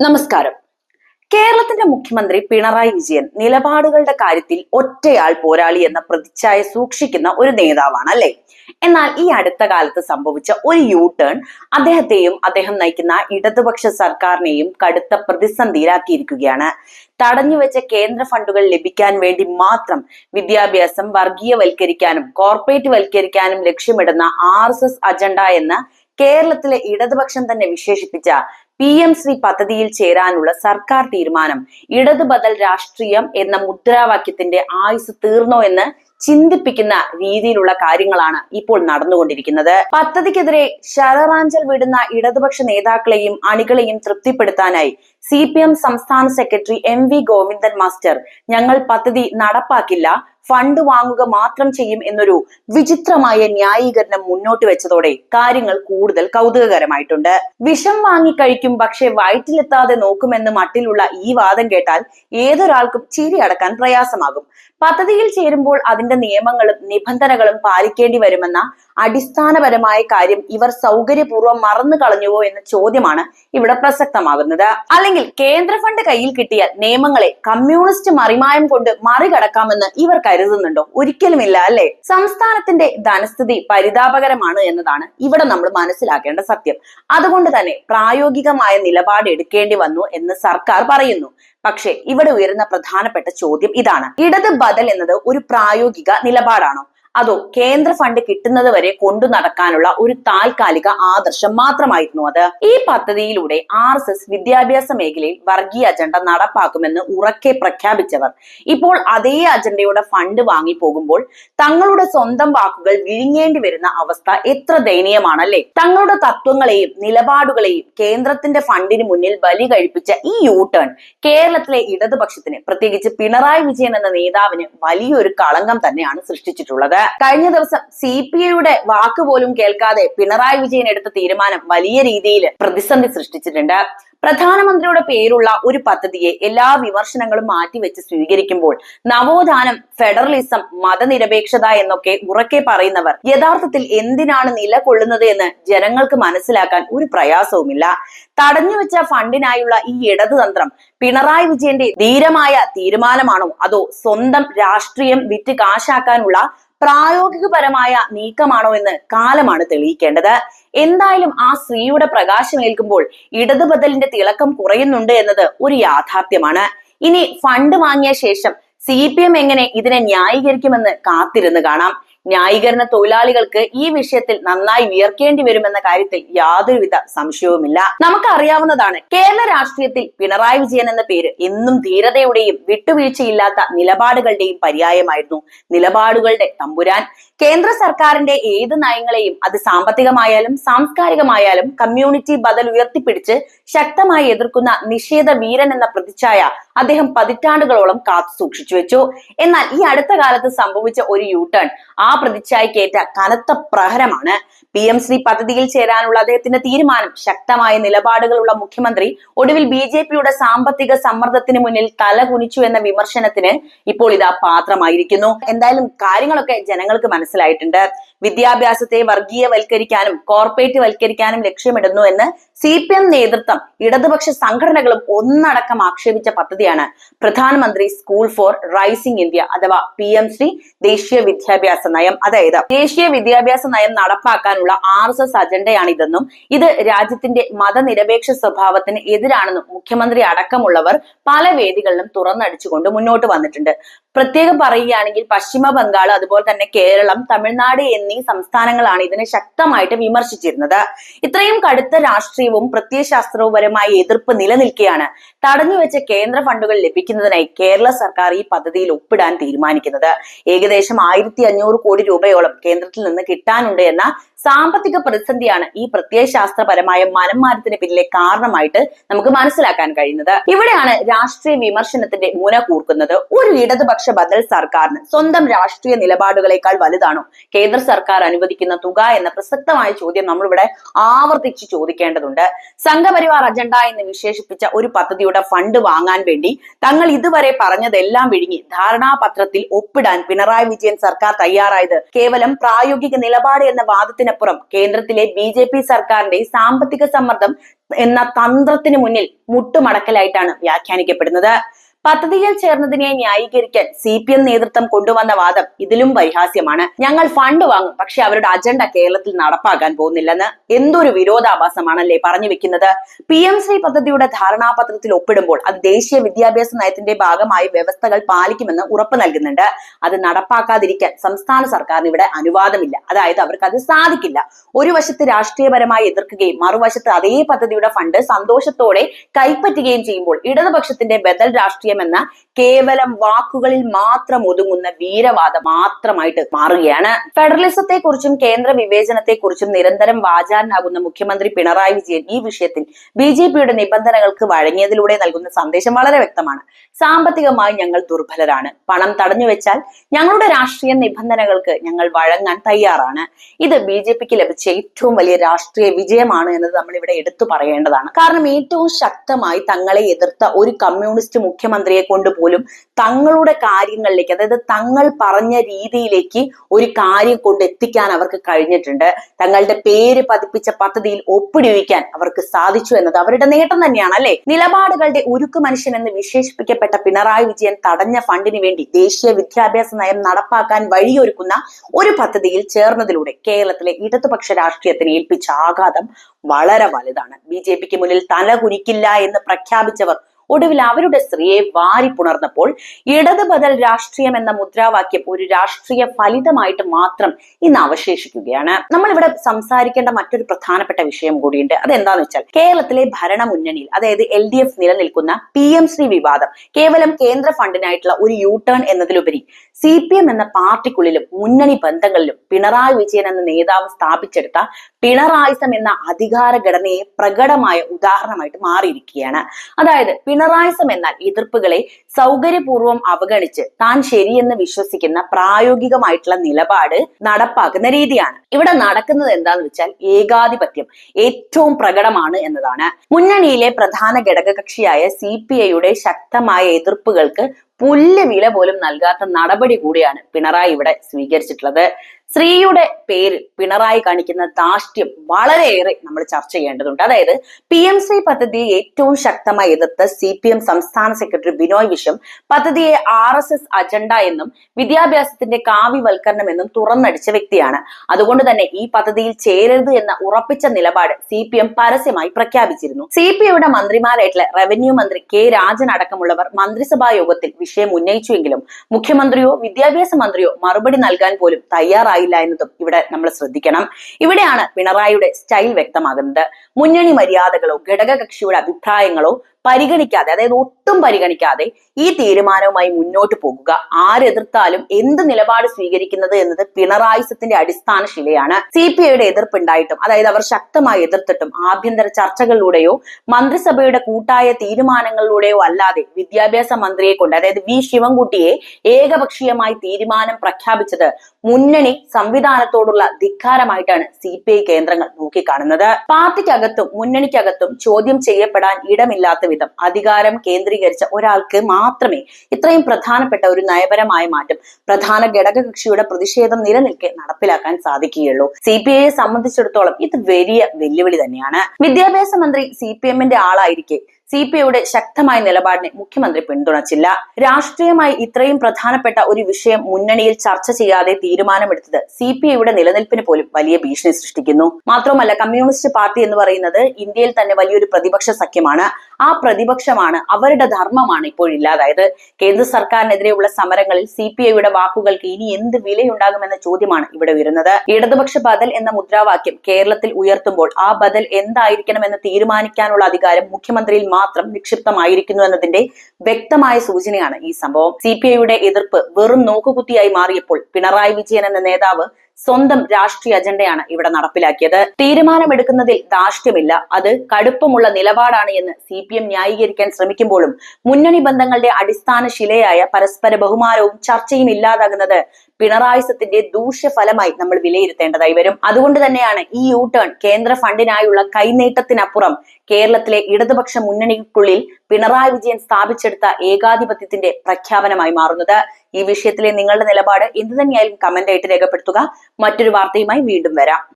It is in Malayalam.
നമസ്കാരം. കേരളത്തിന്റെ മുഖ്യമന്ത്രി പിണറായി വിജയൻ നിലപാടുകളുടെ കാര്യത്തിൽ ഒറ്റയാൾ പോരാളി എന്ന പ്രതിച്ഛായ സൂക്ഷിക്കുന്ന ഒരു നേതാവാണ് അല്ലെ എന്നാൽ ഈ അടുത്ത കാലത്ത് സംഭവിച്ച ഒരു യൂ ടേൺ അദ്ദേഹത്തെയും അദ്ദേഹം നയിക്കുന്ന ഇടതുപക്ഷ സർക്കാരിനെയും കടുത്ത പ്രതിസന്ധിയിലാക്കിയിരിക്കുകയാണ്. തടഞ്ഞുവെച്ച കേന്ദ്ര ഫണ്ടുകൾ ലഭിക്കാൻ വേണ്ടി മാത്രം വിദ്യാഭ്യാസം വർഗീയവൽക്കരിക്കാനും കോർപ്പറേറ്റ് വൽക്കരിക്കാനും ലക്ഷ്യമിടുന്ന ആർ അജണ്ട എന്ന് കേരളത്തിലെ ഇടതുപക്ഷം തന്നെ വിശേഷിപ്പിച്ച പി എം ശ്രീ പദ്ധതിയിൽ ചേരാനുള്ള സർക്കാർ തീരുമാനം ഇടതു ബദൽ രാഷ്ട്രീയം എന്ന മുദ്രാവാക്യത്തിന്റെ ആയുസ് തീർന്നോ എന്ന് ചിന്തിപ്പിക്കുന്ന രീതിയിലുള്ള കാര്യങ്ങളാണ് ഇപ്പോൾ നടന്നുകൊണ്ടിരിക്കുന്നത്. പദ്ധതിക്കെതിരെ ശരറാഞ്ചൽ വിടുന്ന ഇടതുപക്ഷ നേതാക്കളെയും അണികളെയും തൃപ്തിപ്പെടുത്താനായി സി പി എം സംസ്ഥാന secretary M V Govindan master ഞങ്ങൾ പദ്ധതി നടപ്പാക്കില്ല ഫണ്ട് വാങ്ങുക മാത്രം ചെയ്യും എന്നൊരു വിചിത്രമായ ന്യായീകരണം മുന്നോട്ട് വെച്ചതോടെ കാര്യങ്ങൾ കൂടുതൽ കൗതുകകരമായിട്ടുണ്ട്. വിഷം വാങ്ങി കഴിക്കും പക്ഷെ വയറ്റിലെത്താതെ നോക്കുമെന്ന് മട്ടിലുള്ള ഈ വാദം കേട്ടാൽ ഏതൊരാൾക്കും ചിരി അടക്കാൻ പ്രയാസമാകും. പദ്ധതിയിൽ ചേരുമ്പോൾ അതിന്റെ നിയമങ്ങളും നിബന്ധനകളും പാലിക്കേണ്ടി വരുമെന്ന അടിസ്ഥാനപരമായ കാര്യം ഇവർ സൗകര്യപൂർവം മറന്നു കളഞ്ഞുവോ എന്ന ചോദ്യമാണ് ഇവിടെ പ്രസക്തമാകുന്നത്. അല്ലെങ്കിൽ കേന്ദ്ര ഫണ്ട് കയ്യിൽ കിട്ടിയാൽ നിയമങ്ങളെ കമ്മ്യൂണിസ്റ്റ് മറിമായം കൊണ്ട് മറികടക്കാമെന്ന് ഇവർ കരുതുന്നുണ്ടോ? ഒരിക്കലുമില്ല അല്ലെ? സംസ്ഥാനത്തിന്റെ ധനസ്ഥിതി പരിതാപകരമാണ് എന്നതാണ് ഇവിടെ നമ്മൾ മനസ്സിലാക്കേണ്ട സത്യം. അതുകൊണ്ട് തന്നെ പ്രായോഗികമായ നിലപാട് എടുക്കേണ്ടി വന്നു എന്ന് സർക്കാർ പറയുന്നു. പക്ഷേ ഇവിടെ ഉയരുന്ന പ്രധാനപ്പെട്ട ചോദ്യം ഇതാണ്. ഇടത് ബദൽ എന്നത് ഒരു പ്രായോഗിക നിലപാടാണോ? അതോ കേന്ദ്ര ഫണ്ട് കിട്ടുന്നത് വരെ കൊണ്ടു നടക്കാനുള്ള ഒരു താൽക്കാലിക ആദർശം മാത്രമായിരുന്നു അത്. ഈ പദ്ധതിയിലൂടെ ആർ എസ് എസ് വിദ്യാഭ്യാസ മേഖലയിൽ വർഗീയ അജണ്ട നടപ്പാക്കുമെന്ന് ഉറക്കെ പ്രഖ്യാപിച്ചവർ. ഇപ്പോൾ അതേ അജണ്ടയുടെ ഫണ്ട് വാങ്ങി പോകുമ്പോൾ തങ്ങളുടെ സ്വന്തം വാക്കുകൾ വിഴുങ്ങേണ്ടി വരുന്ന അവസ്ഥ എത്ര ദയനീയമാണല്ലേ? തങ്ങളുടെ തത്വങ്ങളെയും നിലപാടുകളെയും കേന്ദ്രത്തിന്റെ ഫണ്ടിന് മുന്നിൽ ബലി കഴിപ്പിച്ച ഈ യൂ ടേൺ കേരളത്തിലെ ഇടതുപക്ഷത്തിന് പ്രത്യേകിച്ച് പിണറായി വിജയൻ എന്ന നേതാവിന് വലിയൊരു കളങ്കം തന്നെയാണ് സൃഷ്ടിച്ചിട്ടുള്ളത്. കഴിഞ്ഞ ദിവസം സി പി ഐയുടെ വാക്ക് പോലും കേൾക്കാതെ പിണറായി വിജയൻ എടുത്ത തീരുമാനം വലിയ രീതിയിൽ പ്രതിസന്ധി സൃഷ്ടിച്ചിട്ടുണ്ട്. പ്രധാനമന്ത്രിയുടെ പേരുള്ള ഒരു പദ്ധതിയെ എല്ലാ വിമർശനങ്ങളും മാറ്റിവെച്ച് സ്വീകരിക്കുമ്പോൾ നവോത്ഥാനം ഫെഡറലിസം മതനിരപേക്ഷത എന്നൊക്കെ ഉറക്കെ പറയുന്നവർ യഥാർത്ഥത്തിൽ എന്തിനാണ് നിലകൊള്ളുന്നത് എന്ന് ജനങ്ങൾക്ക് മനസ്സിലാക്കാൻ ഒരു പ്രയാസവുമില്ല. തടഞ്ഞുവെച്ച ഫണ്ടിനായുള്ള ഈ ഇടതുതന്ത്രം പിണറായി വിജയന്റെ ധീരമായ തീരുമാനമാണോ? അതോ സ്വന്തം രാഷ്ട്രീയം വിറ്റ് കാശാക്കാനുള്ള പ്രായോഗികപരമായ നീക്കമാണോ എന്ന് കാലമാണ് തെളിയിക്കേണ്ടത്. എന്തായാലും ആ സ്ത്രീയുടെ പ്രകാശമേൽക്കുമ്പോൾ ഇടതുബദലിന്റെ തിളക്കം കുറയുന്നുണ്ട് എന്നത് ഒരു യാഥാർത്ഥ്യമാണ്. ഇനി ഫണ്ട് വാങ്ങിയ ശേഷം സി പി എം എങ്ങനെ ഇതിനെ ന്യായീകരിക്കുമെന്ന് കാത്തിരുന്ന് കാണാം. ന്യായീകരണ തൊഴിലാളികൾക്ക് ഈ വിഷയത്തിൽ നന്നായി വിയർക്കേണ്ടി വരുമെന്ന കാര്യത്തിൽ യാതൊരുവിധ സംശയവുമില്ല. നമുക്കറിയാവുന്നതാണ് കേരള രാഷ്ട്രീയത്തിൽ പിണറായി വിജയൻ എന്ന പേര് എന്നും ധീരതയുടെയും വിട്ടുവീഴ്ചയില്ലാത്ത നിലപാടുകളുടെയും പര്യായമായിരുന്നു. നിലപാടുകളുടെ തമ്പുരാൻ. കേന്ദ്ര സർക്കാരിന്റെ ഏത് നയങ്ങളെയും അത് സാമ്പത്തികമായാലും സാംസ്കാരികമായാലും കമ്മ്യൂണിറ്റി ബദൽ ഉയർത്തിപ്പിടിച്ച് ശക്തമായി എതിർക്കുന്ന നിഷേധ വീരൻ എന്ന പ്രതിച്ഛായ അദ്ദേഹം പതിറ്റാണ്ടുകളോളം കാത്തു സൂക്ഷിച്ചു വെച്ചു. എന്നാൽ ഈ അടുത്ത കാലത്ത് സംഭവിച്ച ഒരു യൂ ടേൺ ആ പ്രതിച്ഛായക്കേറ്റ കനത്ത പ്രഹരമാണ്. പി എം ശ്രീ പദ്ധതിയിൽ ചേരാനുള്ള അദ്ദേഹത്തിന്റെ തീരുമാനം ശക്തമായ നിലപാടുകളുള്ള മുഖ്യമന്ത്രി ഒടുവിൽ ബി ജെ പിയുടെ സാമ്പത്തിക സമ്മർദ്ദത്തിന് മുന്നിൽ തല കുനിച്ചു എന്ന വിമർശനത്തിന് ഇപ്പോൾ ഇതാ പാത്രമായിരിക്കുന്നു. എന്തായാലും കാര്യങ്ങളൊക്കെ ജനങ്ങൾക്ക് മനസ്സിലായിട്ടുണ്ട്. വിദ്യാഭ്യാസത്തെ വർഗീയവൽക്കരിക്കാനും കോർപ്പറേറ്റ് വൽക്കരിക്കാനും ലക്ഷ്യമിടുന്നു എന്ന് സി പി എം നേതൃത്വം ഇടതുപക്ഷ സംഘടനകളും ഒന്നടക്കം ആക്ഷേപിച്ച പദ്ധതിയാണ്. പ്രധാനമന്ത്രി സ്കൂൾ ഫോർ റൈസിംഗ് ഇന്ത്യ അഥവാ പി എം ശ്രീ ദേശീയ വിദ്യാഭ്യാസ നയം. അതായത് ദേശീയ വിദ്യാഭ്യാസ നയം നടപ്പാക്കാനുള്ള ആർ എസ് എസ് അജണ്ടയാണിതെന്നും ഇത് രാജ്യത്തിന്റെ മതനിരപേക്ഷ സ്വഭാവത്തിന് എതിരാണെന്നും മുഖ്യമന്ത്രി അടക്കമുള്ളവർ പല വേദികളിലും തുറന്നടിച്ചുകൊണ്ട് മുന്നോട്ട് വന്നിട്ടുണ്ട്. പ്രത്യേകം പറയുകയാണെങ്കിൽ പശ്ചിമ ബംഗാൾ അതുപോലെ തന്നെ കേരളം തമിഴ്നാട് എന്നീ സംസ്ഥാനങ്ങളാണ് ഇതിനെ ശക്തമായിട്ട് വിമർശിച്ചിരുന്നത്. ഇത്രയും കടുത്ത രാഷ്ട്രീയവും പ്രത്യയശാസ്ത്രവുപരമായ എതിർപ്പ് നിലനിൽക്കെയാണ് തടഞ്ഞുവെച്ച കേന്ദ്ര ഫണ്ടുകൾ ലഭിക്കുന്നതിനായി കേരള സർക്കാർ ഈ പദ്ധതിയിൽ ഒപ്പിടാൻ തീരുമാനിക്കുന്നത്. ഏകദേശം ആയിരത്തി കോടി രൂപയോളം കേന്ദ്രത്തിൽ നിന്ന് കിട്ടാനുണ്ട് എന്ന സാമ്പത്തിക പ്രതിസന്ധിയാണ് ഈ പ്രത്യയശാസ്ത്രപരമായ മനംമാറ്റത്തിന് പിന്നിലെ കാരണമായിട്ട് നമുക്ക് മനസ്സിലാക്കാൻ കഴിയുന്നത്. ഇവിടെയാണ് രാഷ്ട്രീയ വിമർശനത്തിന്റെ മുന കൂർക്കുന്നത്. ഒരു ഇടതുപക്ഷ ബദൽ സർക്കാരിന് സ്വന്തം രാഷ്ട്രീയ നിലപാടുകളെക്കാൾ വലുതാണോ? കേന്ദ്ര സർക്കാർ അനുവദിക്കുന്ന തുക എന്ന പ്രസക്തമായ ചോദ്യം നമ്മളിവിടെ ആവർത്തിച്ച് ചോദിക്കേണ്ടതുണ്ട്. സംഘപരിവാർ അജണ്ട എന്ന് വിശേഷിപ്പിച്ച ഒരു പദ്ധതിയുടെ ഫണ്ട് വാങ്ങാൻ വേണ്ടി തങ്ങൾ ഇതുവരെ പറഞ്ഞതെല്ലാം വിഴുങ്ങി ധാരണാപത്രത്തിൽ ഒപ്പിടാൻ പിണറായി വിജയൻ സർക്കാർ തയ്യാറായത് കേവലം പ്രായോഗിക നിലപാട് എന്ന വാദത്തിന് എന്നതിനപ്പുറം കേന്ദ്രത്തിലെ ബി ജെ പി സർക്കാരിന്റെ സാമ്പത്തിക സമ്മർദ്ദം എന്ന തന്ത്രത്തിന് മുന്നിൽ മുട്ടുമടക്കലായിട്ടാണ് വ്യാഖ്യാനിക്കപ്പെടുന്നത്. പദ്ധതിയിൽ ചേർന്നതിനെ ന്യായീകരിക്കാൻ സി പി എം നേതൃത്വം കൊണ്ടുവന്ന വാദം ഇതിലും പരിഹാസ്യമാണ്. ഞങ്ങൾ ഫണ്ട് വാങ്ങും പക്ഷെ അവരുടെ അജണ്ട കേരളത്തിൽ നടപ്പാക്കാൻ പോകുന്നില്ലെന്ന് എന്തൊരു വിരോധാഭാസമാണല്ലേ പറഞ്ഞു വെക്കുന്നത്? പി എം ശ്രീ പദ്ധതിയുടെ ധാരണാപത്രത്തിൽ ഒപ്പിടുമ്പോൾ അത് ദേശീയ വിദ്യാഭ്യാസ നയത്തിന്റെ ഭാഗമായി വ്യവസ്ഥകൾ പാലിക്കുമെന്ന് ഉറപ്പ് നൽകുന്നുണ്ട്. അത് നടപ്പാക്കാതിരിക്കാൻ സംസ്ഥാന സർക്കാരിന് ഇവിടെ അനുവാദമില്ല. അതായത് അവർക്ക് അത് സാധിക്കില്ല. ഒരു വശത്ത് രാഷ്ട്രീയപരമായി എതിർക്കുകയും മറുവശത്ത് അതേ പദ്ധതിയുടെ ഫണ്ട് സന്തോഷത്തോടെ കൈപ്പറ്റുകയും ചെയ്യുമ്പോൾ ഇടതുപക്ഷത്തിന്റെ ബദൽ രാഷ്ട്രീയം എന്ന കേവലം വാക്കുകളിൽ മാത്രം ഒതുങ്ങുന്ന വീരവാദം മാത്രമായിട്ട് മാറുകയാണ്. ഫെഡറലിസത്തെ കുറിച്ചും കേന്ദ്ര വിവേചനത്തെ കുറിച്ചും നിരന്തരം വാചാരനാകുന്ന മുഖ്യമന്ത്രി പിണറായി വിജയൻ ഈ വിഷയത്തിൽ ബി ജെ പിയുടെ നിബന്ധനകൾക്ക് വഴങ്ങിയതിലൂടെ നൽകുന്ന സന്ദേശം വളരെ വ്യക്തമാണ്. സാമ്പത്തികമായി ഞങ്ങൾ ദുർബലരാണ്. പണം തടഞ്ഞു വെച്ചാൽ ഞങ്ങളുടെ രാഷ്ട്രീയ നിബന്ധനകൾക്ക് ഞങ്ങൾ വഴങ്ങാൻ തയ്യാറാണ്. ഇത് ബി ജെ പിക്ക് ലഭിച്ച ഏറ്റവും വലിയ രാഷ്ട്രീയ വിജയമാണ് എന്നത് നമ്മൾ ഇവിടെ എടുത്തു പറയേണ്ടതാണ്. കാരണം ഏറ്റവും ശക്തമായി തങ്ങളെ എതിർത്ത ഒരു കമ്മ്യൂണിസ്റ്റ് മുഖ്യമന്ത്രിയെ കൊണ്ട് പോലും തങ്ങളുടെ കാര്യങ്ങളിലേക്ക് അതായത് തങ്ങൾ പറഞ്ഞ രീതിയിലേക്ക് ഒരു കാര്യം കൊണ്ട് എത്തിക്കാൻ അവർക്ക് കഴിഞ്ഞിട്ടുണ്ട്. തങ്ങളുടെ പേര് പതിപ്പിച്ച പദ്ധതിയിൽ ഒപ്പിടിവയ്ക്കാൻ അവർക്ക് സാധിച്ചു എന്നത് അവരുടെ നേട്ടം തന്നെയാണ് അല്ലെ? നിലപാടുകളുടെ ഉരുക്കു മനുഷ്യൻ എന്ന് വിശേഷിപ്പിക്കപ്പെട്ട പിണറായി വിജയൻ തടഞ്ഞ ഫണ്ടിന് വേണ്ടി ദേശീയ വിദ്യാഭ്യാസ നയം നടപ്പാക്കാൻ വഴിയൊരുക്കുന്ന ഒരു പദ്ധതിയിൽ ചേർന്നതിലൂടെ കേരളത്തിലെ ഇടതുപക്ഷ രാഷ്ട്രീയത്തിന് ഏൽപ്പിച്ച ആഘാതം വളരെ വലുതാണ്. ബി ജെ പിക്ക് മുന്നിൽ തല കുനിക്കില്ല എന്ന് പ്രഖ്യാപിച്ചവർ ഒടുവിൽ അവരുടെ സ്ത്രീയെ വാരിപ്പുണർന്നപ്പോൾ ഇടത് ബദൽ രാഷ്ട്രീയം എന്ന മുദ്രാവാക്യം ഒരു രാഷ്ട്രീയ ഫലിതമായിട്ട് മാത്രം ഇന്ന് അവശേഷിക്കുകയാണ്. നമ്മൾ ഇവിടെ സംസാരിക്കേണ്ട മറ്റൊരു പ്രധാനപ്പെട്ട വിഷയം കൂടിയുണ്ട്. അതെന്താന്ന് വെച്ചാൽ കേരളത്തിലെ ഭരണ മുന്നണിയിൽ അതായത് എൽ ഡി എഫ് നിലനിൽക്കുന്ന പി എം ശ്രീ വിവാദം കേവലം കേന്ദ്ര ഫണ്ടിനായിട്ടുള്ള ഒരു യു ടേൺ എന്നതിലുപരി സി പി എം എന്ന പാർട്ടിക്കുള്ളിലും മുന്നണി ബന്ധങ്ങളിലും പിണറായി വിജയൻ എന്ന നേതാവ് സ്ഥാപിച്ചെടുത്ത പിണറായിസം എന്ന അധികാര ഘടനയെ പ്രകടമായ ഉദാഹരണമായിട്ട് മാറിയിരിക്കുകയാണ്. അതായത് പിണറായിസം എന്നാൽ എതിർപ്പുകളെ സൗകര്യപൂർവം അവഗണിച്ച് താൻ ശരിയെന്ന് വിശ്വസിക്കുന്ന പ്രായോഗികമായിട്ടുള്ള നിലപാട് നടപ്പാക്കുന്ന രീതിയാണ്. ഇവിടെ നടക്കുന്നത് എന്താന്ന് വെച്ചാൽ ഏകാധിപത്യം ഏറ്റവും പ്രകടമാണ് എന്നതാണ്. മുന്നണിയിലെ പ്രധാന ഘടകകക്ഷിയായ സി പി ഐയുടെ ശക്തമായ എതിർപ്പുകൾക്ക് പുല്ല് വില പോലും നൽകാത്ത നടപടി കൂടിയാണ് പിണറായി ഇവിടെ സ്വീകരിച്ചിട്ടുള്ളത്. സ്ത്രീയുടെ പേരിൽ പിണറായി കാണിക്കുന്ന ധാഷ്ട്യം വളരെയേറെ നമ്മൾ ചർച്ച ചെയ്യേണ്ടതുണ്ട്. അതായത് പി എം സി പദ്ധതിയെ ഏറ്റവും ശക്തമായി എതിർത്ത് സി പി എം സംസ്ഥാന സെക്രട്ടറി ബിനോയ് വിശ്വം പദ്ധതിയെ ആർ എസ് എസ് അജണ്ട എന്നും വിദ്യാഭ്യാസത്തിന്റെ കാവ്യവൽക്കരണം എന്നും തുറന്നടിച്ച വ്യക്തിയാണ്. അതുകൊണ്ട് തന്നെ ഈ പദ്ധതിയിൽ ചേരരുത് എന്ന ഉറപ്പിച്ച നിലപാട് സി പി എം പരസ്യമായി പ്രഖ്യാപിച്ചിരുന്നു. സി പി ഐയുടെ മന്ത്രിമാരായിട്ടുള്ള റവന്യൂ മന്ത്രി കെ രാജൻ അടക്കമുള്ളവർ മന്ത്രിസഭാ യോഗത്തിൽ വിഷയം ഉന്നയിച്ചുവെങ്കിലും മുഖ്യമന്ത്രിയോ വിദ്യാഭ്യാസ മന്ത്രിയോ മറുപടി നൽകാൻ പോലും തയ്യാറായില്ല എന്നതും ഇവിടെ നമ്മൾ ശ്രദ്ധിക്കണം. ഇവിടെയാണ് പിണറായിയുടെ സ്റ്റൈൽ വ്യക്തമാകുന്നത്. മുന്നണി മര്യാദകളോ ഘടകകക്ഷിയുടെ അഭിപ്രായങ്ങളോ പരിഗണിക്കാതെ അതായത് ഒട്ടും പരിഗണിക്കാതെ ഈ തീരുമാനവുമായി മുന്നോട്ട് പോകുക. ആരെതിർത്താലും എന്ത് നിലപാട് സ്വീകരിക്കുന്നത് എന്നത് പിണറായിസത്തിന്റെ അടിസ്ഥാന ശിലയാണ്. സി പി ഐയുടെ എതിർപ്പുണ്ടായിട്ടും അതായത് അവർ ശക്തമായി എതിർത്തിട്ടും ആഭ്യന്തര ചർച്ചകളിലൂടെയോ മന്ത്രിസഭയുടെ കൂട്ടായ തീരുമാനങ്ങളിലൂടെയോ അല്ലാതെ വിദ്യാഭ്യാസ മന്ത്രിയെ കൊണ്ട് അതായത് വി ശിവൻകുട്ടിയെ ഏകപക്ഷീയമായി തീരുമാനം പ്രഖ്യാപിച്ചത് മുന്നണി സംവിധാനത്തോടുള്ള ധിക്കാരമായിട്ടാണ് സി പി ഐ കേന്ദ്രങ്ങൾ നോക്കിക്കാണുന്നത്. പാർട്ടിക്കകത്തും മുന്നണിക്കകത്തും ചോദ്യം ചെയ്യപ്പെടാൻ ഇടമില്ലാത്ത വിധം അധികാരം കേന്ദ്രീകരിച്ച ഒരാൾക്ക് മാത്രമേ ഇത്രയും പ്രധാനപ്പെട്ട ഒരു നയപരമായ മാറ്റം പ്രധാന ഘടകകക്ഷിയുടെ പ്രതിഷേധം നിലനിൽക്കെ നടപ്പിലാക്കാൻ സാധിക്കുകയുള്ളൂ. സി പി ഐയെ സംബന്ധിച്ചിടത്തോളം ഇത് വലിയ വെല്ലുവിളി തന്നെയാണ്. വിദ്യാഭ്യാസ മന്ത്രി സി പി എമ്മിന്റെ ആളായിരിക്കെ സി പി ഐയുടെ ശക്തമായ നിലപാടിനെ മുഖ്യമന്ത്രി പിന്തുണച്ചില്ല. രാഷ്ട്രീയമായി ഇത്രയും പ്രധാനപ്പെട്ട ഒരു വിഷയം മുന്നണിയിൽ ചർച്ച ചെയ്യാതെ തീരുമാനമെടുത്തത്. സി പി ഐയുടെ നിലനിൽപ്പിന് പോലും വലിയ ഭീഷണി സൃഷ്ടിക്കുന്നു. മാത്രമല്ല കമ്മ്യൂണിസ്റ്റ് പാർട്ടി എന്ന് പറയുന്നത് ഇന്ത്യയിൽ തന്നെ വലിയൊരു പ്രതിപക്ഷ സഖ്യമാണ്. ആ പ്രതിപക്ഷമാണ് അവരുടെ ധർമ്മമാണ് ഇപ്പോൾ ഇല്ലാതായത് കേന്ദ്ര സർക്കാരിനെതിരെയുള്ള സമരങ്ങളിൽ സി പി ഐയുടെ വാക്കുകൾക്ക് ഇനി എന്ത് വിലയുണ്ടാകുമെന്ന ചോദ്യമാണ് ഇവിടെ ഉയരുന്നത് ഇടതുപക്ഷ ബദൽ എന്ന മുദ്രാവാക്യം കേരളത്തിൽ ഉയർത്തുമ്പോൾ ആ ബദൽ എന്തായിരിക്കണം എന്ന് തീരുമാനിക്കാനുള്ള അധികാരം മുഖ്യമന്ത്രിയിൽ മാത്രം നിക്ഷിപ്തമായിരിക്കുന്നു എന്നതിന്റെ വ്യക്തമായ സൂചനയാണ് ഈ സംഭവം. സി എതിർപ്പ് വെറും നോക്കുകുത്തിയായി മാറിയപ്പോൾ പിണറായി വിജയൻ എന്ന നേതാവ് സ്വന്തം രാഷ്ട്രീയ അജണ്ടയാണ് ഇവിടെ നടപ്പിലാക്കിയത്. തീരുമാനമെടുക്കുന്നതിൽ ധാർഷ്ട്യമില്ല. അത് കടുപ്പമുള്ള നിലപാടാണ് എന്ന് സി പി എം ന്യായീകരിക്കാൻ ശ്രമിക്കുമ്പോഴും മുന്നണി ബന്ധങ്ങളുടെ അടിസ്ഥാന ശിലയായ പരസ്പര ബഹുമാനവും ചർച്ചയും ഇല്ലാതാകുന്നത് പിണറായിസത്തിന്റെ ദൂഷ്യഫലമായി നമ്മൾ വിലയിരുത്തേണ്ടതായി വരും. അതുകൊണ്ട് തന്നെയാണ് ഈ യു ടേൺ കേന്ദ്ര ഫണ്ടിനായുള്ള കൈനേട്ടത്തിനപ്പുറം കേരളത്തിലെ ഇടതുപക്ഷ മുന്നണിക്കുള്ളിൽ പിണറായി വിജയൻ സ്ഥാപിച്ചെടുത്ത ഏകാധിപത്യത്തിന്റെ പ്രഖ്യാപനമായി മാറുന്നത്. ഈ വിഷയത്തിലെ നിങ്ങളുടെ നിലപാട് എന്തു തന്നെയായാലും കമന്റ് ആയിട്ട് രേഖപ്പെടുത്തുക. മറ്റൊരു വാർത്തയുമായി വീണ്ടും വരാം.